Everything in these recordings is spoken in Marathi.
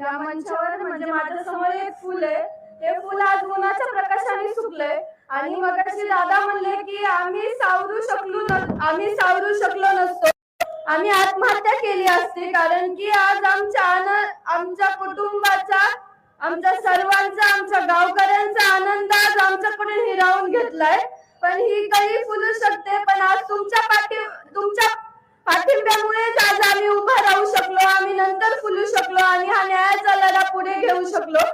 या मंचावर म्हणजे माझ्यासमोर एक फुल आहे. ते फुल आज उन्हाच्या प्रकाशाने सुकलंय. आणि मग दादा म्हणले की आम्ही सावरू शकलो आम्ही सावरू शकलो नसतो. आम्ही आत्महत्या केली असती. कारण की आज आमच्या आनंद आमच्या कुटुंबाचा आमच्या सर्वांचा आमच्या गावकऱ्यांचा आनंद आज आमच्याकडून हिरावून घेतलाय. पण ही काही फुलू शकते. पण आज तुमच्या पाठी तुमच्या पाठिंब्यामुळे आम्ही उभा राहू शकलो आम्ही नंतर फुलू शकलो आणि हा न्यायाचा लढा पुढे घेऊ शकलो.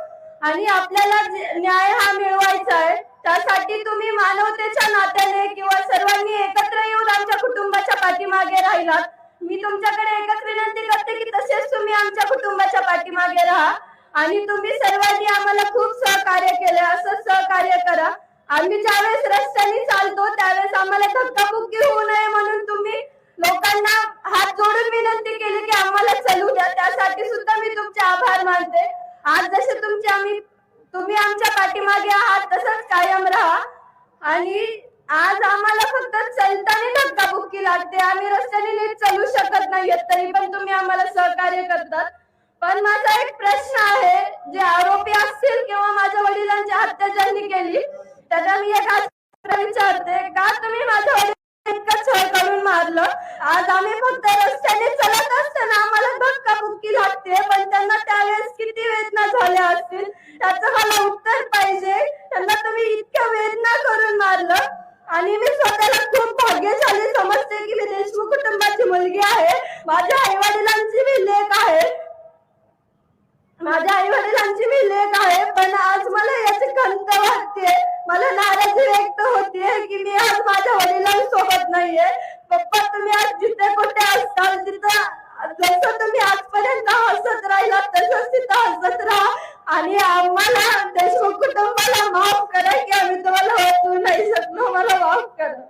आणि आपल्याला न्याय हा मिळवायचा आहे त्यासाठी तुम्ही मानवतेच्या नात्याने किंवा सर्वांनी एकत्र येऊन आमच्या कुटुंबाच्या पाठीमागे राहिलात. मी तुमच्याकडे एकच विनंती करते की तसेच तुम्ही आमच्या कुटुंबाच्या पाठीमागे राहा. आणि तुम्ही सर्वांनी आम्हाला खूप सहकार्य केलं असं सहकार्य करा. आम्ही ज्यावेळेस रस्त्याने चालतो त्यावेळेस आम्हाला धक्काबुक्की होऊ नये म्हणून तुम्ही लोकांना हात जोडून विनंती केली की आम्हाला चलू द्या. त्यासाठी सुद्धा मी तुमचे आभार मानते. आज जसे तुमचे आम्ही तुम्ही आमच्या पाठीमागे आहात तसंच कायम राहा. आणि आज आम्हाला फक्त चलताना धक्काबुक्की लागते. आम्ही रस्त्याने नीट चालू शकत नाहीयेत तरी पण तुम्ही आम्हाला सहकार्य करतात. पण माझा एक प्रश्न आहे जे आरोपी असतील किंवा माझ्या वडिलांची हत्या ज्यांनी केली त्यांना मी एक विचारते का तुम्ही माझ्या इतकं छळ करून मारलं. आज आम्ही फक्त रस्त्याने चलत असताना आम्हाला धक्काबुक्की लागते पण त्यांना त्यावेळेस किती वेदना झाल्या असतील. त्याचं मला उत्तर पाहिजे. त्यांना तुम्ही इतक्या वेदना करून मारलं. आणि मी स्वतःला खूप भाग्यशाली समजते की मी देशमुख कुटुंबाची मुलगी आहे. माझ्या आई वडिलांची मी लेख आहे. माझ्या आई वडिलांची मी लेख आहे पण आज मला याची खंत वाटते मला नाराजी व्यक्त होतीये की मी आज माझ्या नाहीये. पप्पा तुम्ही आज जिथे कुठे असताल तिथं जसं तुम्ही आजपर्यंत हसत राहिला तसंच तिथं हसत राहा. आणि आम्हाला देशमुख कुटुंबाला माफ करा की आम्ही तुम्हाला वाचवू नाही शकलो. मला माफ करा.